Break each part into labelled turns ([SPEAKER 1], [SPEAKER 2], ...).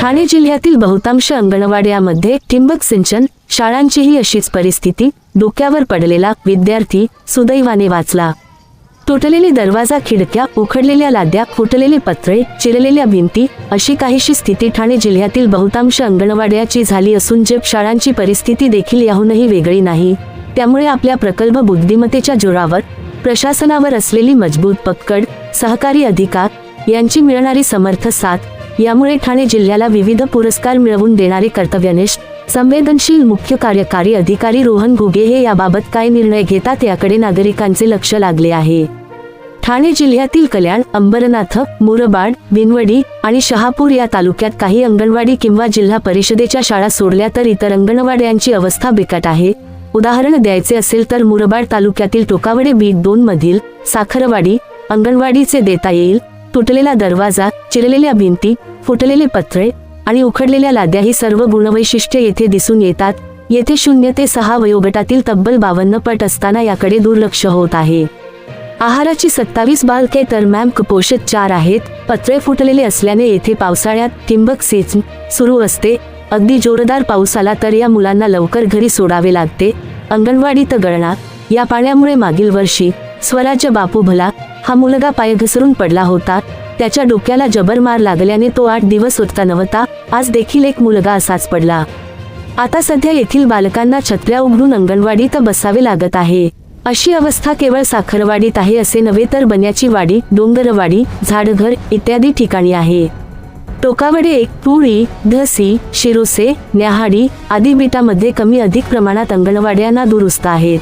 [SPEAKER 1] ठाणे जिल्ह्यातील बहुतांश अंगणवाड्यामध्ये ठिंबक सिंचन शाळांचीही अशीच परिस्थिती डोक्यावर पडलेला विद्यार्थी सुदैवाने वाचला. तुटलेले दरवाजा खिडक्या उखडलेल्या लाद्या फुटलेले पत्रे चिरलेल्या भिंती अशी काहीशी स्थिती ठाणे जिल्ह्यातील बहुतांश अंगणवाड्याची झाली असून जेप शाळांची परिस्थिती देखील याहूनही वेगळी नाही. त्यामुळे आपल्या प्रकल्प बुद्धिमत्तेच्या जोरावर प्रशासनावर असलेली मजबूत पक्कड सहकारी अधिकार यांची मिळणारी समर्थ साथ यामुळे ठाणे जिल्ह्याला विविध पुरस्कार मिळवून देणारे कर्तव्यनिष्ठ संवेदनशील मुख्य कार्यकारी अधिकारी रोहन घुगे हे याबाबत काय निर्णय घेतात याकडे नागरिकांचे लक्ष लागले आहे. ठाणे जिल्ह्यातील कल्याण अंबरनाथ मुरबाड विनवडी आणि शहापूर या तालुक्यात काही अंगणवाडी किंवा जिल्हा परिषदेच्या शाळा सोडल्या तर इतर अंगणवाड्यांची अवस्था बिकट आहे. उदाहरण द्यायचे असेल तर मुरबाड तालुक्यातील टोकावडे बीट दोन मधील साखरवाडी अंगणवाडीचे देता येईल. तुटलेला दरवाजा चिरलेल्या भिंती फुटलेले पत्रे आणि उखडलेल्या लाद्या ही सर्व गुणवैशिष्ट्ये येथे दिसून येतात. येथे शून्य ते सहा वयोगटातील तब्बल बावन्न पट असताना याकडे दुर्लक्ष होत आहे. आहाराची सत्तावीस बालके तर मॅम कुपोषित चार आहेत. पत्रे फुटलेले असल्याने येथे पावसाळ्यात ठिंबक सिंचन सुरू असते. अगदी जोरदार पाऊस आला तर या मुलांना लवकर घरी सोडावे लागते. अंगणवाडीत गळणा या पाण्यामुळे मागील वर्षी स्वराज्य बापू भला हा मुलगा पाय घसरून पडला होता. त्याच्या डोक्याला जबर मार लागल्याने तो आठ दिवस उठता नव्हता. आज देखील एक मुलगा असाच पडला. आता सध्या येथील बालकांना छत्र्या उघडून अंगणवाडीत बसावे लागत आहे. अशी अवस्था केवळ साखरवाडीत आहे असे नव्हे तर बन्याची वाडी डोंगरवाडी झाडघर इत्यादी ठिकाणी आहे. टोकावडे एक पुळी धसी शिरोसे न्याहाडी आदी बिटामध्ये कमी अधिक प्रमाणात अंगणवाड्यांना दुरुस्त आहेत.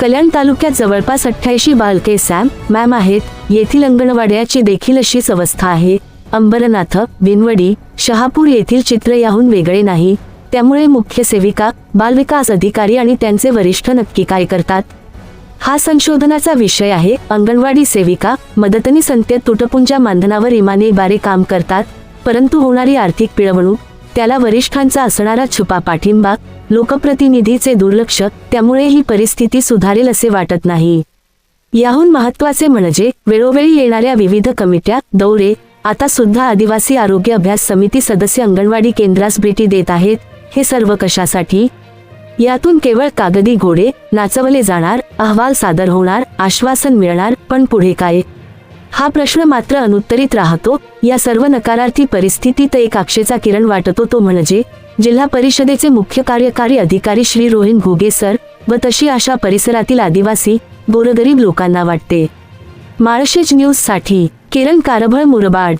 [SPEAKER 1] कल्याण तालुक्यात जवळपास अठ्ठ्याऐंशी बालके सॅम मॅम आहेत. येथील अंगणवाड्याची देखील अशीच अवस्था आहे. अंबरनाथ बिनवडी शहापूर येथील चित्र याहून वेगळे नाही. त्यामुळे मुख्य सेविका बालविकास अधिकारी आणि त्यांचे वरिष्ठ नक्की काय करतात? हा संशोधनाचा विषय आहे. अंगणवाडी सेविका मदतनी संत्यत तुटपुंजा मानधनावर इमाने काम करतात. परंतु होणारी आर्थिक पिळवणूक त्याला वरिष्ठांचा असणारा छुपा पाठिंबा लोकप्रतिनिधीचे दुर्लक्ष त्यामुळे ही परिस्थिती सुधारेल असे वाटत नाही. याहून महत्त्वाचे म्हणजे वेळोवेळी येणाऱ्या विविध कमिट्या दौरे आता सुद्धा आदिवासी आरोग्य अभ्यास समिती सदस्य अंगणवाडी केंद्रास भेटी देत आहेत हे सर्व कशासाठी? यातून केवळ कागदी घोडे नाचवले जाणार अहवाल सादर होणार आश्वासन मिळणार पण पुढे काय? हा प्रश्न मात्र अनुत्तरित राहतो या सर्व नकारार्थी परिस्थितीत एक आक्षेचा किरण वाटतो तो म्हणजे जिल्हा परिषदेचे मुख्य कार्यकारी अधिकारी श्री रोहिन घुगे सर व तशी अशा परिसरातील आदिवासी गोरगरीब लोकांना वाटते. माळशेज न्यूजसाठी किरण कारभळ मुरबाड.